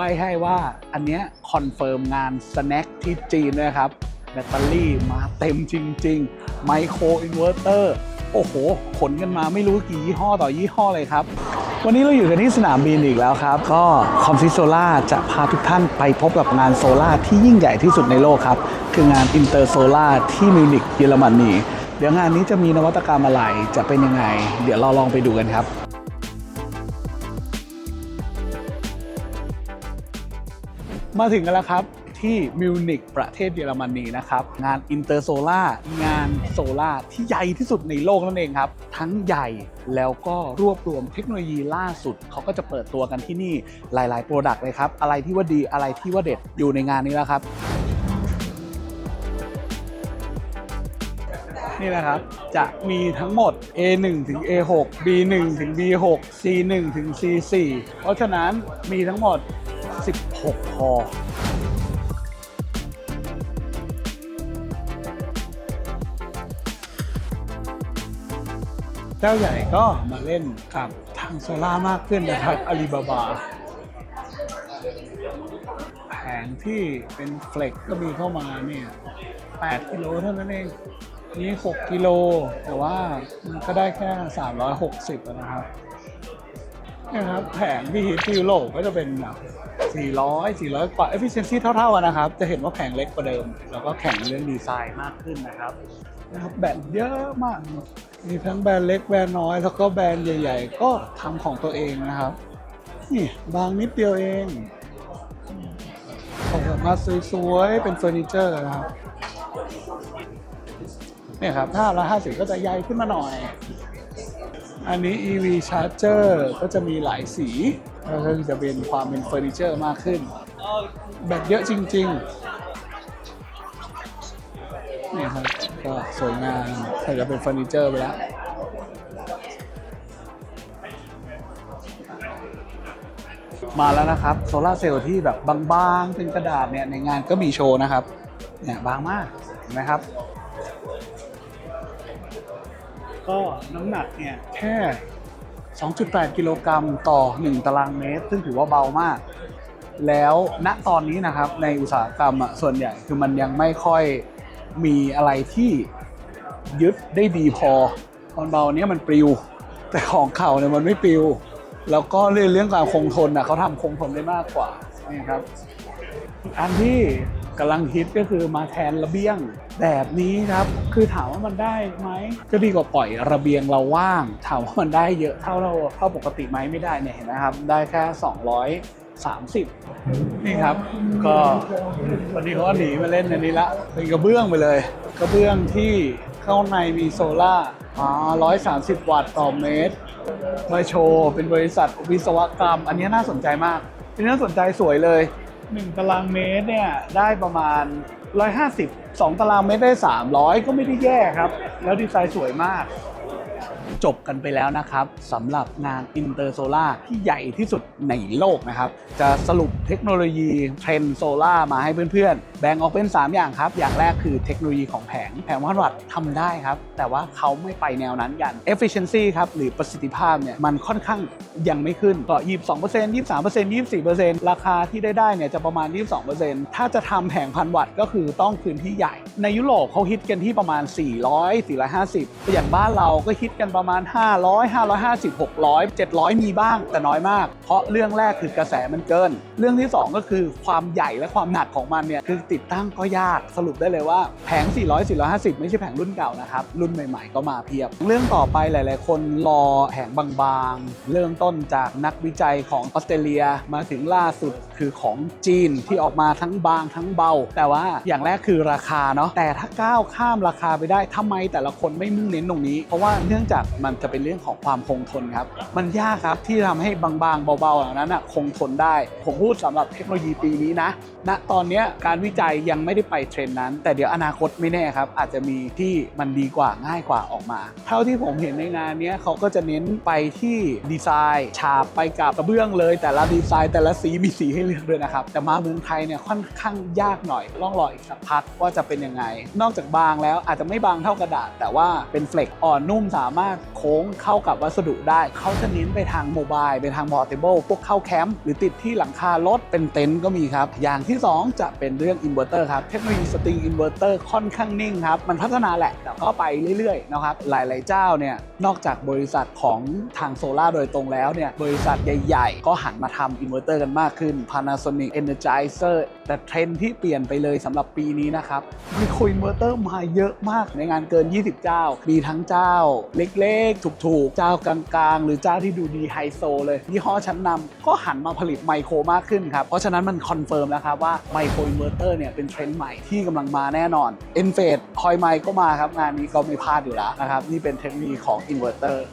ใบให้ว่าอันเนี้ยคอนเฟิร์มงานสแน็คที่จีนด้วยครับแบตเตอรี่มาเต็มจริงๆไมโครอินเวอร์เตอร์โอ้โห ขนกันมาไม่รู้กี่ยี่ห้อต่อยี่ห้อเลยครับ วันนี้เราอยู่กันที่สนามบินอีกแล้วครับ ก็คอมซิโซล่าจะพาทุกท่านไปพบกับงานโซล่าที่ยิ่งใหญ่ที่สุดในโลกครับ คืองานอินเตอร์โซล่าที่มิวนิกเยอรมนีเดี๋ยวงานนี้จะมีนวัตกรรมอะไรจะเป็นยังไง เดี๋ยวเราลองไปดูกันครับ มาถึงกันแล้วครับที่มิวนิกประเทศเยอรมนีนะครับ งานอินเตอร์โซล่างานโซล่าที่ใหญ่ที่สุดในโลกนั่นเองครับ ทั้งใหญ่แล้วก็รวบรวมเทคโนโลยีล่าสุด เขาก็จะเปิดตัวกันที่นี่หลาย ๆ โปรดักต์เลยครับ อะไรที่ว่าดีอะไรที่ว่าเด็ดอยู่ในงานนี้แล้วครับ นี่นะครับ จะมีทั้งหมด A1 ถึง A6 B1 ถึง B6 C1 ถึง C4 เพราะฉะนั้นมีทั้งหมด 16 คอ เจ้าใหญ่ก็มาเล่นกับทางโซล่ามากขึ้นนะครับอาลีบาบาแผงที่เป็นเฟล็กก็มีเข้ามาเนี่ย8กิโลเท่านั้นเองนี่6กิโล แต่ว่ามันก็ได้แค่ 360 นะครับนี่ยครับแผงที่ฮิตที่ยุโรปก็จะเป็นแบบ 400 400 กว่า efficiency เท่าๆกันนะครับ จะเห็นว่าแผงเล็กกว่าเดิม แล้วก็แข่งเรื่องดีไซน์มากขึ้นนะครับนะครับแบรนด์เยอะมาก มีทั้งแบรนด์เล็กแบรนด์น้อย แล้วก็แบรนด์ใหญ่ ๆ ก็ทำของตัวเองนะครับ นี่บางนิดเดียวเองออกมาสวยๆ เป็นเฟอร์นิเจอร์นะครับเนี่ยครับถ้าละห้าสิบก็จะใหญ่ขึ้นมาหน่อย อันนี้ EV Charger ก็จะมีหลายสี แล้วก็จะเป็นความเป็นเฟอร์นิเจอร์มากขึ้น แบตเยอะจริงๆนี่ครับก็สวยงามถ้าจะเป็นเฟอร์นิเจอร์ไปแล้วมาแล้วนะครับโซลาเซลล์ที่แบบบางๆ เป็นกระดาษเนี่ยในงานก็มีโชว์นะครับเนี่ยบางมากเห็นไหมครับ ก็น้ำหนักเนี่ยแค่ 2.8 กิโลกรัมต่อ 1 ตารางเมตร ซึ่งถือว่าเบามาก แล้วณตอนนี้นะครับในอุตสาหกรรมส่วนใหญ่คือมันยังไม่ค่อยมีอะไรที่ยึดได้ดีพอตอนเบาเนี้ยมันปลิว แต่ของเข่าเนี่ยมันไม่ปลิว แล้วก็เรื่องเรื่องการคงทนนะเขาทำคงทนได้มากกว่านี่ครับ อันที่ กำลังฮิตก็คือมาแทนระเบียงแบบนี้ครับ คือถามว่ามันได้ไหมก็ดีกว่าปล่อยระเบียงเราว่าง ถามว่ามันได้เยอะเท่าเราเท่าปกติไหมไม่ได้เนี่ยเห็นไหมครับ ได้แค่ 230 นี่ครับ ก็วันนี้เขาหนีมาเล่นอันนี้ละเป็นกระเบื้องไปเลย กระเบื้องที่ข้างในมีโซล่าอ๋อ130 วัตต์ต่อเมตรมาโชว์เป็นบริษัทวิศวกรรม อันนี้น่าสนใจมากอันนี้น่าสนใจสวยเลย 1 ตารางเมตรเนี่ยได้ประมาณ 150 2 ตารางเมตรได้ 300 ก็ไม่ได้แย่ครับ แล้วดีไซน์สวยมาก จบกันไปแล้วนะครับสำหรับงานอินเตอร์โซล่าที่ใหญ่ที่สุดในโลกนะครับ จะสรุปเทคโนโลยีเทรนโซล่ามาให้เพื่อนๆ แบ่งออกเป็น 3 อย่างครับ อย่างแรกคือเทคโนโลยีของแผง แผงวัดวัตทำได้ครับ แต่ว่าเขาไม่ไปแนวนั้นอย่าง efficiency ครับหรือประสิทธิภาพเนี่ยมันค่อนข้างยังไม่ขึ้นก็22% 23% 24%ราคาที่ได้ได้เนี่ยจะประมาณ 22%ถ้าจะทำแผงพันวัตต์ก็คือต้องพื้นที่ใหญ่ ในยุโรปเขาฮิตกันที่ประมาณ 400 450อย่างบ้านเราก็ฮิตกันประประมาณ 500 550 600 700 มีบ้างแต่น้อยมาก เพราะเรื่องแรกคือกระแสมันเกิน เรื่องที่ 2 ก็คือความใหญ่และความหนักของมันเนี่ยคือติดตั้งก็ยากสรุปได้เลยว่าแผง 400 450 ไม่ใช่แผงรุ่นเก่านะครับ รุ่นใหม่ๆ ก็มาเพียบ เรื่องต่อไปหลายๆ คนรอแผงบางๆ เริ่มต้นจากนักวิจัยของออสเตรเลียมาถึงล่าสุดคือของจีนที่ออกมาทั้งบางทั้งเบา แต่ว่าอย่างแรกคือราคาเนาะแต่ถ้าก้าวข้ามราคาไปได้ทำไมแต่ละคนไม่มุ่งเน้นตรงนี้ เพราะว่าเนื่องจากมันจะเป็นเรื่องของความคงทนครับ มันยากครับที่ทำให้บางๆ เบาๆเหล่านั้นอะคงทนได้ ผมพูดสำหรับเทคโนโลยีปีนี้นะณตอนนี้การวิจัยยังไม่ได้ไปเทรนนั้น แต่เดี๋ยวอนาคตไม่แน่ครับ อาจจะมีที่มันดีกว่าง่ายกว่าออกมา เท่าที่ผมเห็นในงานนี้เขาก็จะเน้นไปที่ดีไซน์ฉาบไปกับกระเบื้องเลย แต่ละดีไซน์แต่ละสีมีสีให้เลือกด้วยนะครับแต่มาเมืองไทยเนี่ยค่อนข้างยากหน่อยต้องรออีกสักพักว่าจะเป็นยังไง นอกจากบางแล้วอาจจะไม่บางเท่ากระดาษ แต่ว่าเป็นเฟล็กอ่อนนุ่มสามารถโค้งเข้ากับวัสดุได้ เขาจะเน้นไปทางโมบายไปทาง portable พวกเข้าแคมป์หรือติดที่หลังคารถเป็นเต็นท์ก็มีครับ อย่างที่ 2 จะเป็นเรื่องอินเวอร์เตอร์ครับ เทคโนโลยีสตริงอินเวอร์เตอร์ค่อนข้างนิ่งครับ มันพัฒนาแหละ แต่ก็ไปเรื่อยๆนะครับ หลายๆเจ้าเนี่ย นอกจากบริษัทของทางโซลาโดยตรงแล้วเนี่ย บริษัทใหญ่ๆ ก็หันมาทำอินเวอร์เตอร์กันมากขึ้น Panasonic Energizer แต่เทรนที่เปลี่ยนไปเลยสำหรับปีนี้นะครับมีโคอินเวอร์เตอร์มาเยอะมากในงานเกิน 20 เจ้า มีทั้งเจ้าเล็กขถูกๆ เจ้ากลางๆ หรือเจ้าที่ดูดีไฮโซเลยยี่ห้อชั้นนำก็หันมาผลิตไมโครมากขึ้นครับ เพราะฉะนั้นมันคอนเฟิร์มแล้วครับว่าไมโครอินเวอร์เตอร์เนี่ยเป็นเทรนด์ใหม่ที่กำลังมาแน่นอนเอ็นเฟดคอยไมก็มาครับ งานนี้ก็ไม่พลาดอยู่แล้วนะครับ นี่เป็นเทคโนโลยีของอินเวอร์เตอร์